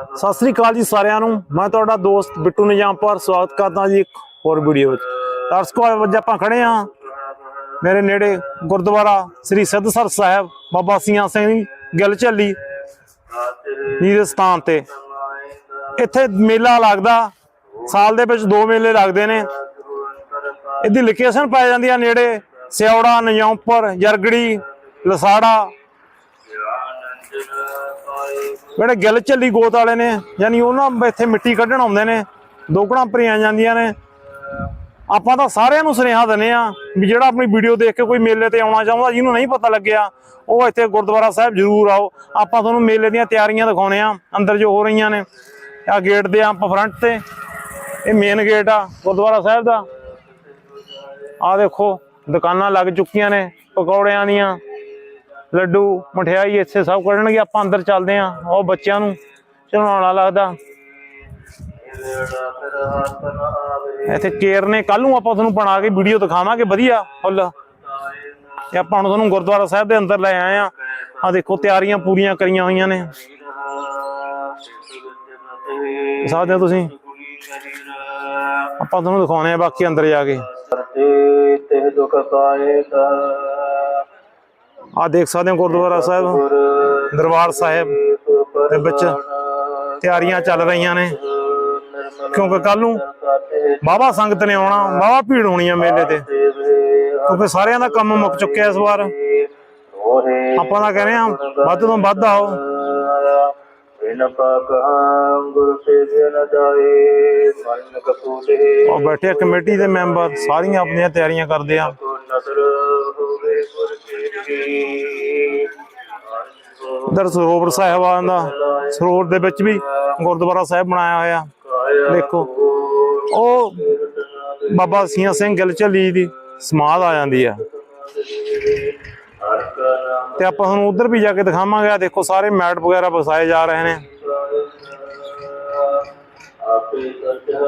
ਸਤਿ ਸ੍ਰੀ ਅਕਾਲ ਜੀ ਸਾਰਿਆਂ ਨੂੰ। ਮੈਂ ਤੁਹਾਡਾ ਦੋਸਤ ਬਿੱਟੂ ਨਿਜਾਮਪੁਰ ਸਵਾਗਤ ਕਰਦਾ ਜੀ ਇੱਕ ਹੋਰ ਵੀਡੀਓ ਵਿੱਚ। ਦਰਸ਼ਕੋ ਅੱਜ ਆਪਾਂ ਖੜੇ ਆ ਮੇਰੇ ਨੇੜੇ ਗੁਰਦੁਆਰਾ ਸ੍ਰੀ ਸਿੱਧਸਰ ਸਾਹਿਬ, ਬਾਬਾ ਸੀਆਂ ਸਿੰਘ ਗਿੱਲ ਝੱਲੀ ਜੀ ਦੇ ਸਥਾਨ ਤੇ। ਇੱਥੇ ਮੇਲਾ ਲੱਗਦਾ। ਸਾਲ ਦੇ ਵਿੱਚ ਦੋ ਮੇਲੇ ਲੱਗਦੇ ਨੇ। ਇਹਦੀ ਲੋਕੇਸ਼ਨ ਪਾਈ ਜਾਂਦੀ ਆ ਨੇੜੇ ਸਿਉੜਾ, ਨਿਜਾਮਪੁਰ, ਜਰਗੜੀ, ਲਸਾੜਾ। ਜਿਹੜੇ ਗਿੱਲ ਝੱਲੀ ਗੋਤ ਵਾਲੇ ਨੇ, ਯਾਨੀ ਉਹਨਾਂ ਇੱਥੇ ਮਿੱਟੀ ਕੱਢਣ ਆਉਂਦੇ ਨੇ, ਦੋਕੜਾਂ ਭਰੀਆਂ ਜਾਂਦੀਆਂ ਨੇ। ਆਪਾਂ ਤਾਂ ਸਾਰਿਆਂ ਨੂੰ ਸੁਨੇਹਾ ਦਿੰਦੇ ਆ ਵੀ ਜਿਹੜਾ ਆਪਣੀ ਵੀਡੀਓ ਦੇਖ ਕੇ ਕੋਈ ਮੇਲੇ ਤੇ ਆਉਣਾ ਚਾਹੁੰਦਾ, ਜਿਹਨੂੰ ਨਹੀਂ ਪਤਾ ਲੱਗਿਆ, ਉਹ ਇੱਥੇ ਗੁਰਦੁਆਰਾ ਸਾਹਿਬ ਜ਼ਰੂਰ ਆਓ। ਆਪਾਂ ਤੁਹਾਨੂੰ ਮੇਲੇ ਦੀਆਂ ਤਿਆਰੀਆਂ ਦਿਖਾਉਣੇ ਆ ਅੰਦਰ ਜੋ ਹੋ ਰਹੀਆਂ ਨੇ। ਆ ਗੇਟ ਦੇ ਆਪਾਂ ਫਰੰਟ ਤੇ, ਇਹ ਮੇਨ ਗੇਟ ਆ, ਗੁਰਦੁਆਰਾ ਸਾਹਿਬ ਦਾ। ਆ ਦੇਖੋ, ਦੁਕਾਨਾਂ ਲੱਗ ਚੁੱਕੀਆਂ ਨੇ, ਪਕੌੜਿਆਂ ਦੀਆਂ। ਲੱਡੂ, ਮਠਿਆਈ ਇੱਥੇ ਸਭ ਕੱਢਣਗੇ ਆਪਾਂ ਅੰਦਰ ਚੱਲਦੇ ਆਂ ਉਹ ਬੱਚਿਆਂ ਨੂੰ ਚੜਾਉਣਾ ਲੱਗਦਾ। ਇੱਥੇ ਕੇਰ ਨੇ ਕੱਲ ਨੂੰ ਆਪਾਂ ਤੁਹਾਨੂੰ ਬਣਾ ਕੇ ਵੀਡੀਓ ਦਿਖਾਵਾਂਗੇ, ਵਧੀਆ ਫੁੱਲ। ਤੇ ਆਪਾਂ ਹੁਣ ਤੁਹਾਨੂੰ ਗੁਰਦੁਆਰਾ ਸਾਹਿਬ ਦੇ ਅੰਦਰ ਲੈ ਆਏ ਆ ਆ ਦੇਖੋ, ਤਿਆਰੀਆਂ ਪੂਰੀਆਂ ਕਰੀਆਂ ਹੋਈਆਂ ਨੇ। ਸਾਥ ਤੁਸੀਂ? ਆਪਾਂ ਤੁਹਾਨੂੰ ਦਿਖਾਉਣੇ ਆ ਬਾਕੀ ਅੰਦਰ ਜਾ ਕੇ। ਤੇ ਤੇ ਦੁਖ ਪਾਏਗਾ ਆ ਦੇਖ ਸਕਦੇ ਹੋ ਗੁਰਦੁਆਰਾ ਸਾਹਿਬ, ਦਰਬਾਰ ਸਾਹਿਬ ਦੇ ਵਿੱਚ ਤਿਆਰੀਆਂ ਚੱਲ ਰਹੀਆਂ ਨੇ। ਕਿਉਂਕਿ ਕੱਲ ਨੂੰ ਬਾਬਾ ਸੰਗਤ ਨੇ ਆਉਣਾ, ਬਾਬਾ ਭੀੜ ਹੋਣੀ ਆ ਮੇਲੇ ਤੇ। ਕਿਉਂਕਿ ਸਾਰਿਆਂ ਦਾ ਕੰਮ ਮੁੱਕ ਚੁੱਕਿਆ ਇਸ ਵਾਰ। ਹੋਰੇ ਆਪਾਂ ਤਾਂ ਕਹਿੰਦੇ ਆ ਵੱਧ ਤੋਂ ਵੱਧ ਆਓ। ਉਹ ਬੈਠੇ ਕਮੇਟੀ ਦੇ ਮੈਂਬਰ, ਸਾਰੀਆਂ ਆਪਣੀਆਂ ਤਿਆਰੀਆਂ ਕਰਦੇ ਆ। ਨਦਰ ਹੋਵੇ ਗੁਰ ਕੀ ਉਧਰ ਸਰੋਵਰ ਸਾਹਿਬਾਨ ਦਾ ਸਰੋਵਰ ਦੇ ਵਿੱਚ ਵੀ ਗੁਰਦੁਆਰਾ ਸਾਹਿਬ ਬਣਾਇਆ ਹੋਇਆ। ਦੇਖੋ ਉਹ ਬਾਬਾ ਸੀਆਂ ਸਿੰਘ ਗਿੱਲ ਝੱਲੀ ਦੀ ਸਮਾਧ ਆ ਜਾਂਦੀ ਆ। ਤੇ ਆਪਾਂ ਤੁਹਾਨੂੰ ਉਧਰ ਵੀ ਜਾ ਕੇ ਦਿਖਾਵਾਂਗੇ ਆ ਦੇਖੋ ਸਾਰੇ ਮੈਟ ਵਗੈਰਾ ਵਸਾਏ ਜਾ ਰਹੇ ਨੇ।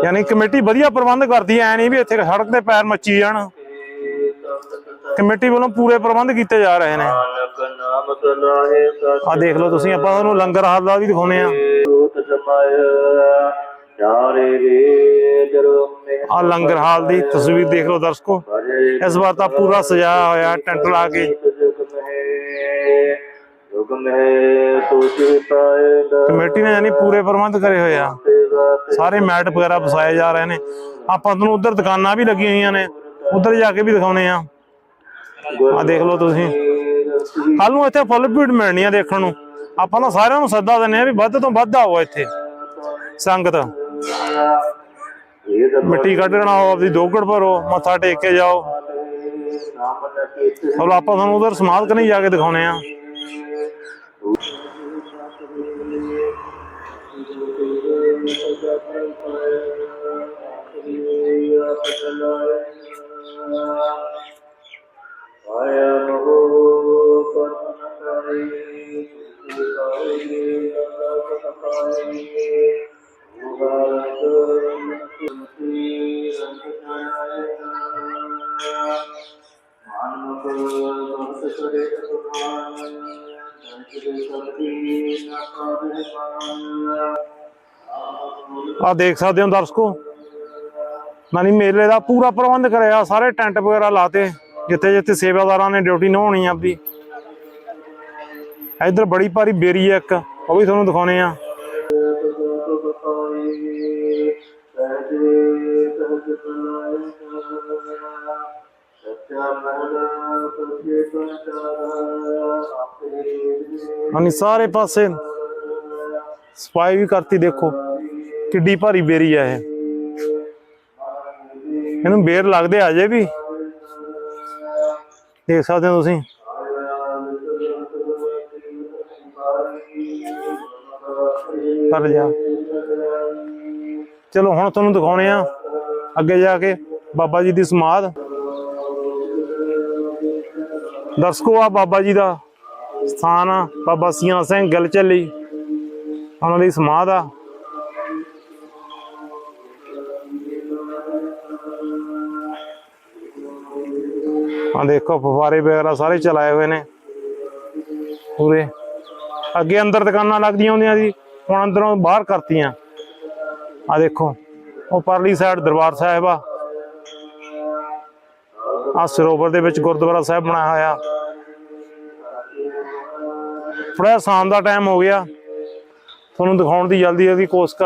ਯਾਨੀ ਕਮੇਟੀ ਵਧੀਆ ਪ੍ਰਬੰਧ ਕਰਦੀ ਐ ਨਹੀਂ ਵੀ ਇੱਥੇ ਸੜਕ ਤੇ ਪੈਰ ਮੱਚੀ ਜਾਣ। ਕਮੇਟੀ ਵੱਲੋਂ ਪੂਰੇ ਪ੍ਰਬੰਧ ਕੀਤੇ ਜਾ ਰਹੇ ਨੇ। ਨਾਨਕ ਆ ਦੇਖ ਲਓ ਤੁਸੀਂ, ਆਪਾਂ ਤੁਹਾਨੂੰ ਲੰਗਰ ਹਾਲ ਦਾ ਵੀ ਦਿਖਾਉਨੇ ਆ ਆ ਲੰਗਰ ਹਾਲ ਦੀ ਤਸਵੀਰ ਦੇਖ ਲਓ ਦਰਸ਼ਕੋ। ਇਸ ਵਾਰ ਤਾਂ ਪੂਰਾ ਸਜਾਇਆ ਹੋਇਆ ਟੈਂਟ ਲਾ ਕੇ। ਕਮੇਟੀ ਨੇ ਯਾਨੀ ਪੂਰੇ ਪ੍ਰਬੰਧ ਕਰੇ ਹੋਏ ਆ। ਸਾਰੇ ਮੈਟ ਵਗੈਰਾ ਵਸਾਏ ਜਾ ਰਹੇ ਨੇ। ਆਪਾਂ ਤੁਹਾਨੂੰ ਉਧਰ ਦੁਕਾਨਾਂ ਵੀ ਲੱਗੀਆਂ ਹੋਈਆਂ ਨੇ। ਉਧਰ ਜਾ ਕੇ ਵੀ ਦਿਖਾਉਨੇ ਆ ਆ ਦੇਖ ਲਓ ਤੁਸੀਂ। ਕੱਲ ਨੂੰ ਇੱਥੇ ਫੁੱਲ ਭੀੜ ਮਿਲਣੀ ਆ ਦੇਖਣ ਨੂੰ। ਆਪਾਂ ਤਾਂ ਸਾਰਿਆਂ ਨੂੰ ਸੱਦਾ ਦਿੰਨੇ ਆ ਵੀ ਵੱਧ ਤੋਂ ਵੱਧ ਆਓ ਇੱਥੇ। ਸੰਗਤ। ਮਿੱਟੀ ਕੱਢਣਾ ਆਓ ਆਪਦੀ ਦੋਗੜ ਭਰੋ, ਮੱਥਾ ਟੇਕ ਕੇ ਜਾਓ। ਨਾਮ ਆਪਾਂ ਤੁਹਾਨੂੰ ਉਧਰ ਸਮਾਧ ਕਰਨੀ ਜਾ ਕੇ ਦਿਖਾਉਣੇ ਆ। ਆਇਆ ਮੋ ਆ ਦੇਖ ਸਕਦੇ ਹੋ ਦਰਸ਼ਕੋ ਨਾਨੀ ਮੇਲੇ ਦਾ ਪੂਰਾ ਪ੍ਰਬੰਧ ਕਰਿਆ, ਸਾਰੇ ਟੈਂਟ ਵਗੈਰਾ ਲਾਤੇ। ਜਿੱਥੇ ਜਿੱਥੇ ਸੇਵਾਦਾਰਾਂ ਨੇ ਡਿਊਟੀ ਨਿਭਾਉਣੀ ਆ ਆਪਦੀ। ਇਧਰ ਬੜੀ ਭਾਰੀ ਬੇਰੀ ਹੈ ਇੱਕ, ਉਹ ਵੀ ਤੁਹਾਨੂੰ ਦਿਖਾਉਣੇ ਆ। ਨਾਨੀ ਸਾਰੇ ਪਾਸੇ ਸਫ਼ਾਈ ਵੀ ਕਰਤੀ ਦੇਖੋ, ਕਿੱਡੀ ਭਾਰੀ ਬੇਰੀ ਆ ਇਹ। ਇਹਨੂੰ ਬੇਰ ਲੱਗਦੇ ਆ ਜੇ ਵੀ। ਦੇਖ ਸਕਦੇ ਹੋ ਤੁਸੀਂ। ਕਰ ਜਾ। ਚਲੋ, ਹੁਣ ਤੁਹਾਨੂੰ ਦਿਖਾਉਣੇ ਆ। ਅੱਗੇ ਜਾ ਕੇ ਬਾਬਾ ਜੀ ਦੀ ਸਮਾਧ। ਦਰਸ਼ਕੋ, ਆ ਬਾਬਾ ਜੀ ਦਾ ਸਥਾਨ ਆ। ਬਾਬਾ ਸੀਆਂ ਸਿੰਘ ਗਿੱਲ ਚੱਲੀ ਉਹਨਾਂ ਦੀ ਸਮਾਧ ਆ। ਆ ਦੇਖੋ ਫੁਵਾਰੇ ਵਗੈਰਾ ਸਾਰੇ ਚਲਾਏ ਹੋਏ ਨੇ। ਪੂਰੇ। ਅੱਗੇ ਅੰਦਰ ਦੁਕਾਨਾਂ ਲੱਗਦੀਆਂ ਹੁੰਦੀਆਂ ਜੀ ਹੁਣ ਅੰਦਰੋਂ ਬਾਹਰ ਕਰਤੀਆਂ। ਆ ਦੇਖੋ, ਉਹ ਪਰਲੀ ਸਾਈਡ ਦਰਬਾਰ ਸਾਹਿਬ ਆ। ਆ ਸਰੋਵਰ ਦੇ ਵਿੱਚ ਗੁਰਦੁਆਰਾ ਸਾਹਿਬ ਬਣਾਇਆ ਹੋਇਆ। ਥੋੜਾ ਸ਼ਾਮ ਦਾ ਟਾਈਮ ਹੋ ਗਿਆ। ਤੁਹਾਨੂੰ ਦਿਖਾਉਣ ਦੀ ਜਲਦੀ ਜਲਦੀ ਕੋਸ਼ਿਸ਼